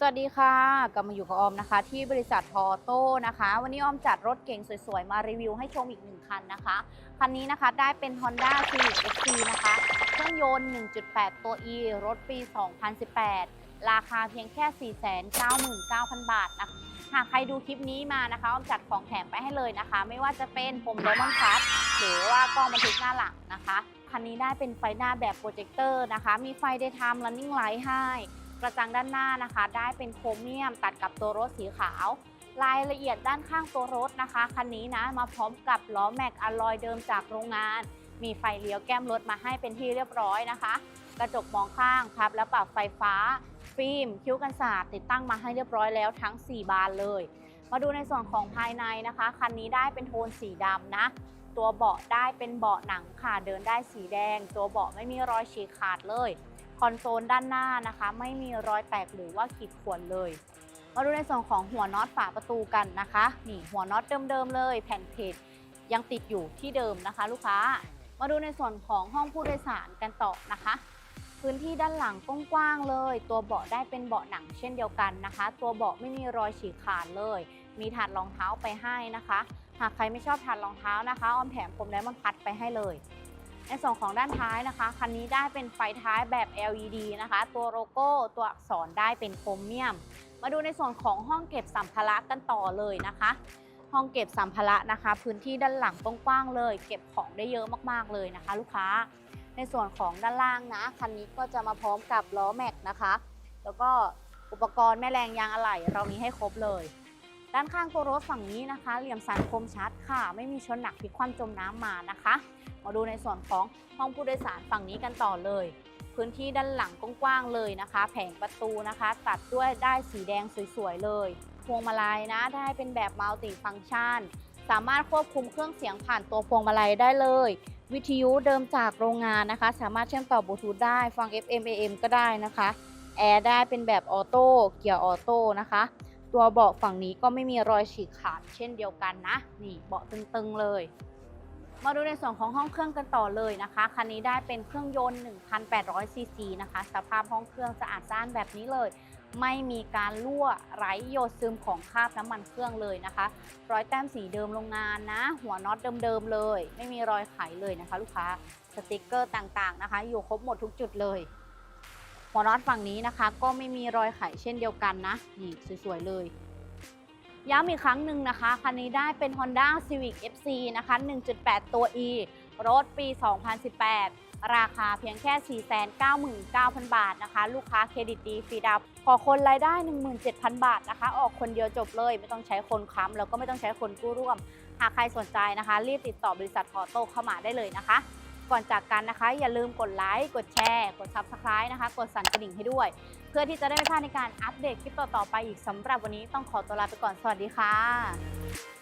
สวัสดีค่ะกลับมาอยู่กับออมนะคะ ที่บริษัทพอโต้นะคะ วันนี้ออมจัดรถเก่งสวยๆ มารีวิวให้ชมอีกหนึ่งคันนะคะ คันนี้นะคะได้เป็น Honda Civic XC นะคะ เครื่องยนต์ 1.8 ตัว E รถปี 2018 ราคาเพียงแค่ 499,000 บาทนะคะหากใครดูคลิปนี้มานะคะออมจัดของแถมไปให้เลยนะคะ ไม่ว่าจะเป็นผมโดมอนคัสหรือว่ากล้องบันทึกหน้าหลังนะคะคันนี้ได้เป็นไฟหน้าแบบโปรเจคเตอร์นะคะ มีไฟ Daytime Running Light ให้ กระจังด้านหน้านะคะ ได้เป็นโครเมียมตัดกับตัวรถสีขาว รายละเอียดด้านข้างตัวรถนะคะคันนี้นะมาพร้อมกับล้อแม็กอะลอยเดิมจากโรงงาน มีไฟเลี้ยวแก้มรถมาให้เป็นที่เรียบร้อยนะคะ กระจกมองข้างครับและปรับไฟฟ้า ฟิล์มคิ้วกันศาสตร์ติดตั้งมาให้เรียบร้อยแล้วทั้ง 4 บานเลย มาดูในส่วนของภายในนะคะคันนี้ได้เป็นโทนสีดำนะตัวเบาะได้เป็นเบาะหนังค่ะเดินได้สีแดง ตัวเบาะไม่มีรอยฉีกขาดเลย คอนโซลด้านหน้านะคะ ไม่มีรอยแตกหรือว่าขีดข่วนเลย มาดูในส่วนของหัวน็อตฝาประตูกันนะคะ นี่หัวน็อตเดิมๆเลย แผ่นเพจยังติดอยู่ที่เดิมนะคะ ลูกค้า มาดูในส่วนของห้องผู้โดยสารกันต่อนะคะ พื้นที่ด้านหลังกว้างๆเลย ตัวเบาะได้เป็นเบาะหนังเช่นเดียวกันนะคะ ตัวเบาะไม่มีรอยฉีกขาดเลย มีถาดรองเท้าไปให้นะคะ หากใครไม่ชอบถาดรองเท้านะคะ ออมแถมผมไดมอนพัดไปให้เลย ในส่วนของด้านท้ายนะคะ คันนี้ได้เป็นไฟท้ายแบบ LED นะคะ ตัวโลโก้ตัวอักษรได้เป็นโครเมียม มาดูในส่วนของห้องเก็บสัมภาระกันต่อเลยนะคะ ห้องเก็บสัมภาระนะคะ พื้นที่ด้านหลังกว้างๆเลย เก็บของได้เยอะมากๆเลยนะคะ ลูกค้า ในส่วนของด้านล่างนะ คันนี้ก็จะมาพร้อมกับล้อแม็กนะคะ แล้วก็อุปกรณ์แม่แรงยางอะไหล่เรามีให้ครบเลย ด้านข้างตัวรถฝั่งนี้นะคะ เหลี่ยมสันคมชัดค่ะ ไม่มีชนหนักพลิกคว่ำจมน้ำมานะคะ มาดูในส่วนของห้องผู้โดยสารฝั่งนี้กันต่อเลย พื้นที่ด้านหลังกว้างๆเลยนะคะ แผงประตูนะคะ ตัดด้วยได้สีแดงสวยๆเลยพวงมาลัยนะได้เป็นแบบมัลติฟัง c t ชัน สามารถควบคุมเครื่องเสียงผ่านตัวพวงมาลัยได้เลย วิทยุเดิมจากโรงงานนะคะ สามารถเชื่อมต่อบลูทูธได้ฟัง FM AM ก็ได้นะคะแอร์ได้เป็นแบบออโต้เกียร์ออโต้นะคะตัวเบาะฝั่งนี้ก็ไม่มีรอยฉีกขาดเช่นเดียวกันนะ นี่เบาะตึงๆเลย มาดูในส่วนของห้องเครื่องกันต่อเลยนะคะ คันนี้ได้เป็นเครื่องยนต์ 1,800 ซีซีนะคะ สภาพห้องเครื่องสะอาดสะอ้านแบบนี้เลย ไม่มีการรั่วไร้หยดซึมของคราบน้ำมันเครื่องเลยนะคะ รอยแต้มสีเดิมโรงงานนะ หัวน็อตเดิมๆเลย ไม่มีรอยไขเลยนะคะ ลูกค้า สติกเกอร์ต่างๆนะคะ อยู่ครบหมดทุกจุดเลย หัวน็อตฝั่งนี้นะคะ ก็ไม่มีรอยไขเช่นเดียวกันนะ นี่สวยๆเลย ย้ำอีกครั้งหนึ่งนะคะ คันนี้ได้เป็น Honda Civic FC นะคะ 1.8 ตัว E รถปี 2018 ราคาเพียงแค่ 499,000 บาทนะคะ ลูกค้าเครดิตดีฟรีดาวน์ขอคนรายได้ 17,000 บาทนะคะ ออกคนเดียวจบเลย ไม่ต้องใช้คนค้ำแล้วก็ไม่ต้องใช้คนกู้ร่วม หากใครสนใจนะคะ รีบติดต่อบริษัทพอโต้เข้ามาได้เลยนะคะ ก่อนจากกันนะคะ อย่าลืมกดไลค์ กดแชร์ กด Subscribe นะคะ กดสั่นกระดิ่งให้ด้วย เพื่อที่จะได้ไม่พลาดในการอัปเดตคลิปต่อๆไปอีกสำหรับวันนี้ต้องขอตัวลาไปก่อนสวัสดีค่ะ